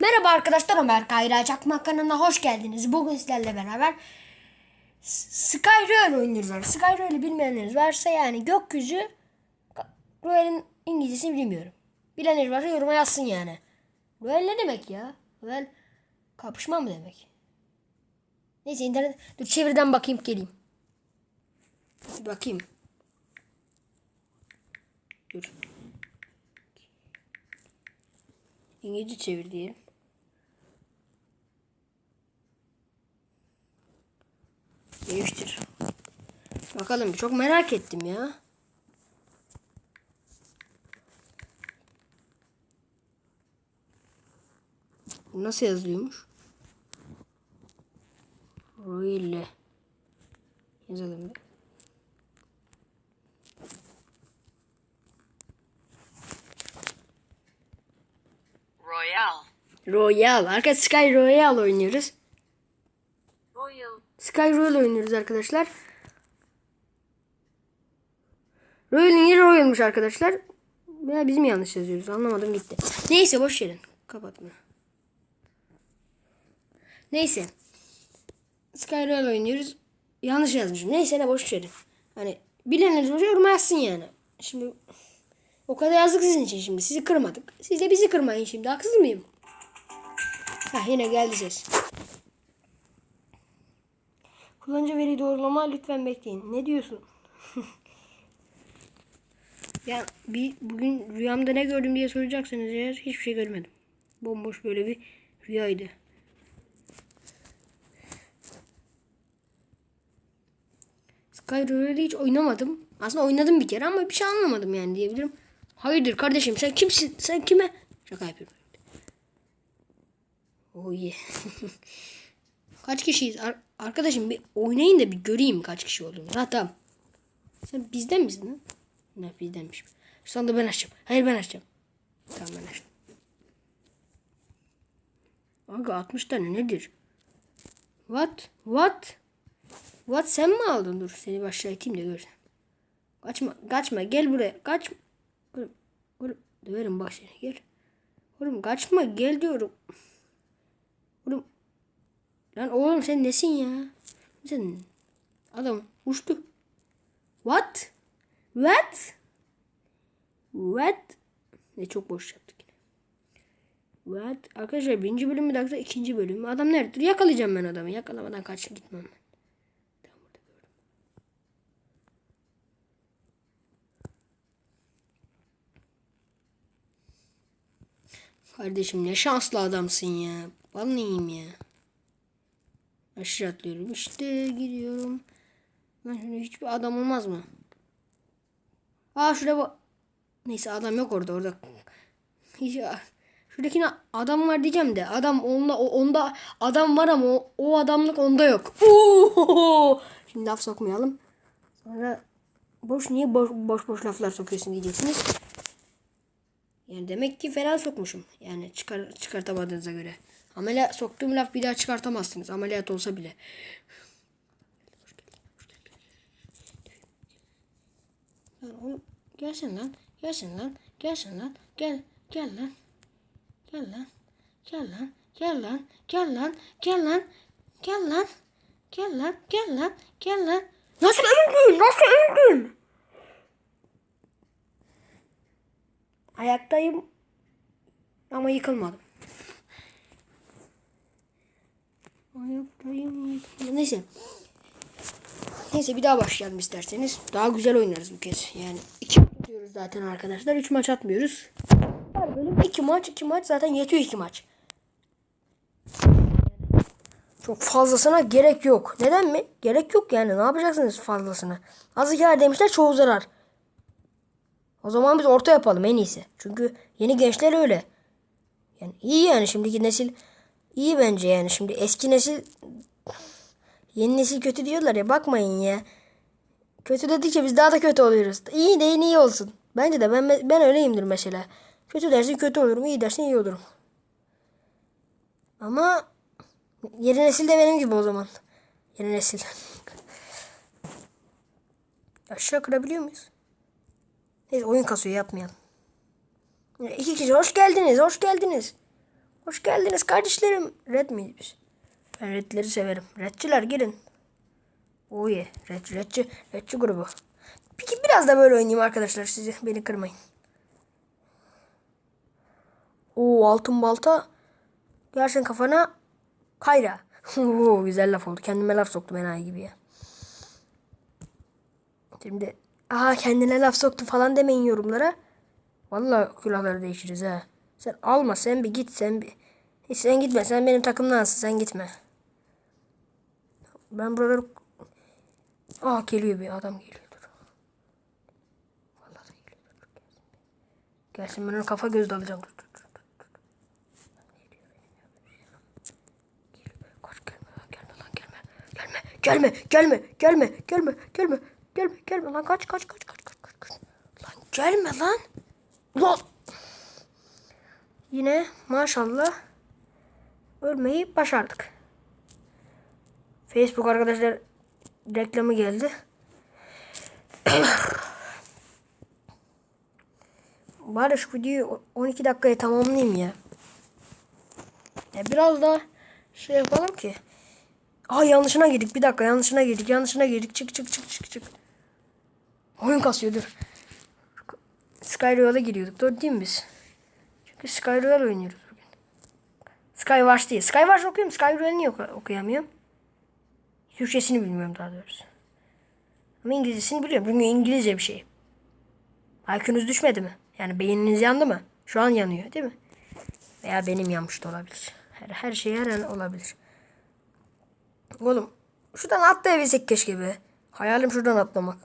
Merhaba arkadaşlar Ömer Kayra Çakmak kanalına hoş geldiniz. Bugün sizlerle beraber S- Skyrim oynuyoruz. Skyrim'i bilmeyenleriniz varsa yani gökyüzü Royal'in İngilizcesini bilmiyorum. Bilenler varsa yoruma yazsın yani. Royal ne demek ya? Royal kapışma mı demek? Neyse internet dur çeviriden bakayım geleyim. Bakayım. Dur. İngilizce çevir diyelim. Değiştir. Bakalım çok merak ettim ya. Nasıl yazılıyormuş? Royle. Yazalım bir. Royale. Royal. Arkadaşlar Sky Royal oynuyoruz. Royal. Sky Royal oynuyoruz arkadaşlar. Royal'in yeri Royal'mış arkadaşlar. Ya biz mi yanlış yazıyoruz? Anlamadım gitti. Neyse boş verin. Kapatma. Neyse. Sky Royal oynuyoruz. Yanlış yazmışım. Neyse ne boş verin. Hani bilenleriniz boş yoruma yazsın yani. Şimdi o kadar yazdık sizin için şimdi. Sizi kırmadık. Siz de bizi kırmayın şimdi. Haksız mıyım? Hah yine geldi ses. Kullanıcı veri doğrulama lütfen bekleyin. Ne diyorsun? ya bir bugün rüyamda ne gördüm diye soracaksınız eğer hiçbir şey görmedim. Bomboş böyle bir rüyaydı. Skyrim'de hiç oynamadım. Aslında oynadım bir kere ama bir şey anlamadım yani diyebilirim. Hayırdır kardeşim sen kimsin? Sen kime? Şaka yapıyorum. Oh yeah. Kaç kişiyiz? Ar- arkadaşım bir oynayın da bir göreyim kaç kişi olduğunu. Ha tamam. Sen bizden misin lan? Ne bizdenmiş. Şu anda ben açacağım. Hayır ben açacağım. Tamam ben açtım. Aga 60 tane nedir? What? What? What sen mi aldın? Dur seni başlayayım da görsen. Kaçma kaçma gel buraya. Kaç. Oğlum, oğlum döverim bak seni gel. Oğlum kaçma gel diyorum. Lan oğlum sen nesin ya? Sen adam uçtu. What? What? What? Ne çok boş yaptık. What? Arkadaşlar birinci bölüm mü dakika ikinci bölüm mü? Adam nerede? Dur yakalayacağım ben adamı. Yakalamadan kaç gitmem ben. Kardeşim ne şanslı adamsın ya. Vallahi ya. Aşağı atlıyorum. İşte gidiyorum. Lan şöyle hiçbir adam olmaz mı? Aa şurada bak. Neyse adam yok orada orada. Hiç, şuradakine adam var diyeceğim de adam onda onda adam var ama o, o adamlık onda yok. Oo! Şimdi laf sokmayalım. Sonra boş niye boş boş, boş laflar sokuyorsun diyeceksiniz. Yani demek ki fena sokmuşum. Yani çıkar çıkartamadığınıza göre. Ameliyat soktuğum laf bir daha çıkartamazsınız. Ameliyat olsa bile. Lan oğlum gelsin lan. Gelsin lan. Gelsin lan. Gel. Gel lan. Gel lan. Gel lan. Gel lan. Gel lan. Gel lan. Gel lan. Gel lan. Gel lan. Gel lan. Nasıl öldün? Nasıl öldün? Ayaktayım. Ama yıkılmadım. Ayaktayım. yıkılmadım. Neyse. Neyse bir daha başlayalım isterseniz. Daha güzel oynarız bu kez. Yani iki maç atıyoruz zaten arkadaşlar. Üç maç atmıyoruz. Her bölüm iki maç. iki maç zaten yetiyor iki maç. Çok fazlasına gerek yok. Neden mi? Gerek yok yani. Ne yapacaksınız fazlasına? Az hikaye demişler çoğu zarar. O zaman biz orta yapalım en iyisi. Çünkü yeni gençler öyle. Yani iyi yani şimdiki nesil iyi bence yani. Şimdi eski nesil yeni nesil kötü diyorlar ya bakmayın ya. Kötü dedikçe biz daha da kötü oluyoruz. İyi deyin iyi olsun. Bence de ben ben öyleyimdir mesela. Kötü dersin kötü olurum, iyi dersin iyi olurum. Ama yeni nesil de benim gibi o zaman. Yeni nesil. Aşağı kırabiliyor muyuz? Neyse oyun kasıyor yapmayalım. İki kişi hoş geldiniz, hoş geldiniz. Hoş geldiniz kardeşlerim. Red miyiz biz? Ben redleri severim. Redçiler gelin. Oh yeah. Red, redçi, redçi grubu. Peki biraz da böyle oynayayım arkadaşlar. Sizi beni kırmayın. Oo altın balta. Gelsin kafana. Kayra. Oo, güzel laf oldu. Kendime laf soktum enayi gibi ya. Şimdi aha kendine laf soktu falan demeyin yorumlara. Vallahi külahları değişiriz ha. Sen alma sen bir git sen bir. Hiç sen gitme sen benim takımdansın sen gitme. Ben buraları... Aa geliyor bir adam geliyor. Dur. Vallahi geliyor. Dur, gelsin. Ben onu kafa göz dalacağım. Dur, gelme gelme gelme. Gelme gelme gelme gelme lan kaç kaç kaç kaç kaç kaç. Lan gelme lan. Lan. Yine maşallah ölmeyi başardık. Facebook arkadaşlar reklamı geldi. Bari şu videoyu 12 dakikaya tamamlayayım ya. ya biraz daha şey yapalım ki. Aa yanlışına girdik. Bir dakika yanlışına girdik. Yanlışına girdik. Çık çık çık çık çık. Oyun kasıyor dur. Skyroyal'a giriyorduk. Doğru değil mi biz? Skyroyal oynuyoruz bugün. Skywars değil. Skywars okuyorum. Skyroyal niye oku- okuyamıyorum? Türkçesini bilmiyorum daha doğrusu. Ama İngilizcesini biliyorum. Çünkü İngilizce bir şey. IQ'nuz düşmedi mi? Yani beyniniz yandı mı? Şu an yanıyor değil mi? Veya benim yanmış da olabilir. Her, her şey her an olabilir. Oğlum şuradan atlayabilsek keşke be. Hayalim şuradan atlamak.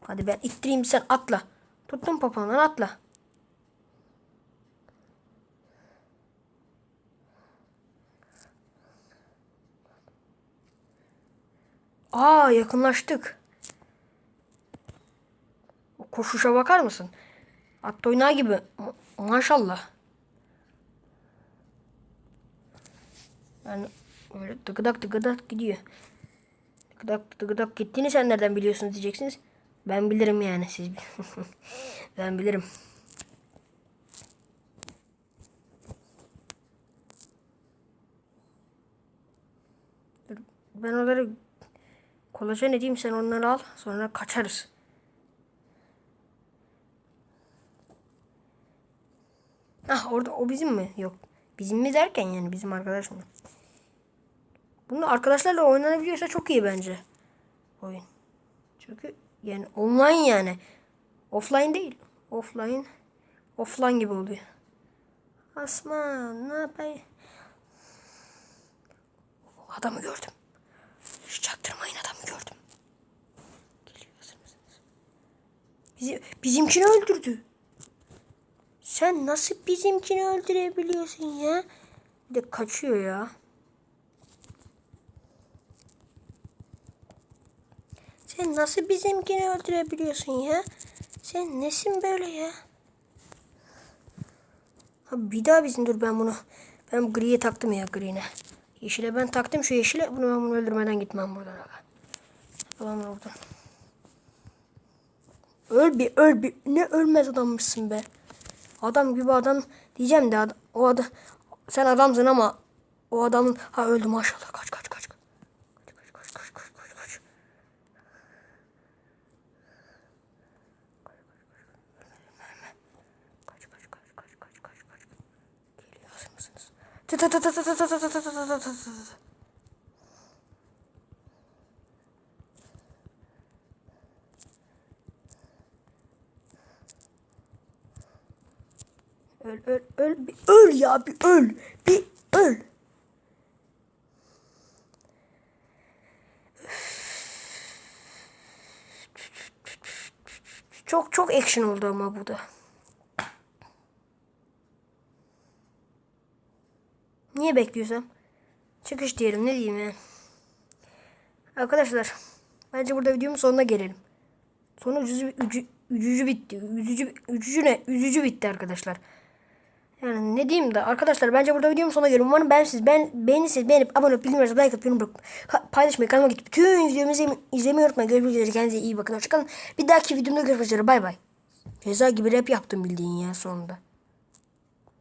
Hadi ben ittireyim sen atla. Tuttum papağandan atla. Aa yakınlaştık. O koşuşa bakar mısın? At oynağı gibi. Ma- maşallah. Yani öyle tıkıdak tıkıdak gidiyor. Tıkıdak tıkıdak gittiğini sen nereden biliyorsun diyeceksiniz. Ben bilirim yani siz. ben bilirim. Ben onları kolajen edeyim sen onları al. Sonra kaçarız. Ah orada o bizim mi? Yok. Bizim mi derken yani bizim arkadaş mı? Bunu arkadaşlarla oynanabiliyorsa çok iyi bence. Oyun. Çünkü yani online yani. Offline değil. Offline. Offline gibi oluyor. Asman ne yapayım? Adamı gördüm. Hiç çaktırmayın adamı gördüm. Geliyor? Bizi, bizimkini öldürdü. Sen nasıl bizimkini öldürebiliyorsun ya? Bir de kaçıyor ya. Nasıl bizimkini öldürebiliyorsun ya? Sen nesin böyle ya? Ha bir daha bizim dur ben bunu. Ben bu griye taktım ya grine. Yeşile ben taktım şu yeşile. Bunu ben bunu öldürmeden gitmem buradan. Aga. Tamam oradan. Öl bir öl bir. Ne ölmez adammışsın be. Adam gibi adam diyeceğim de o adam sen adamsın ama o adamın ha öldü maşallah. Kaç kaç Öl öl öl bir öl ya bir öl bir öl. Çok çok action oldu ama bu da. Niye bekliyorsam? Çıkış diyelim ne diyeyim ya. Arkadaşlar bence burada videomun sonuna gelelim. Sonu üzücü, üzücü, üzücü bitti. Üzücü, üzücü ne? Üzücü bitti arkadaşlar. Yani ne diyeyim de arkadaşlar bence burada videomun sonuna geliyorum. Umarım ben siz ben beğenirseniz beğenip abone olup bildirimlerinizi like atıp yorum bırakıp paylaşmayı kanalıma gidip bütün videomuzu izleme- izlemeyi unutmayın. Görüşmek üzere kendinize iyi bakın. Hoşçakalın. Bir dahaki videomda görüşmek üzere. Bay bay. Ceza gibi rap yaptım bildiğin ya sonunda.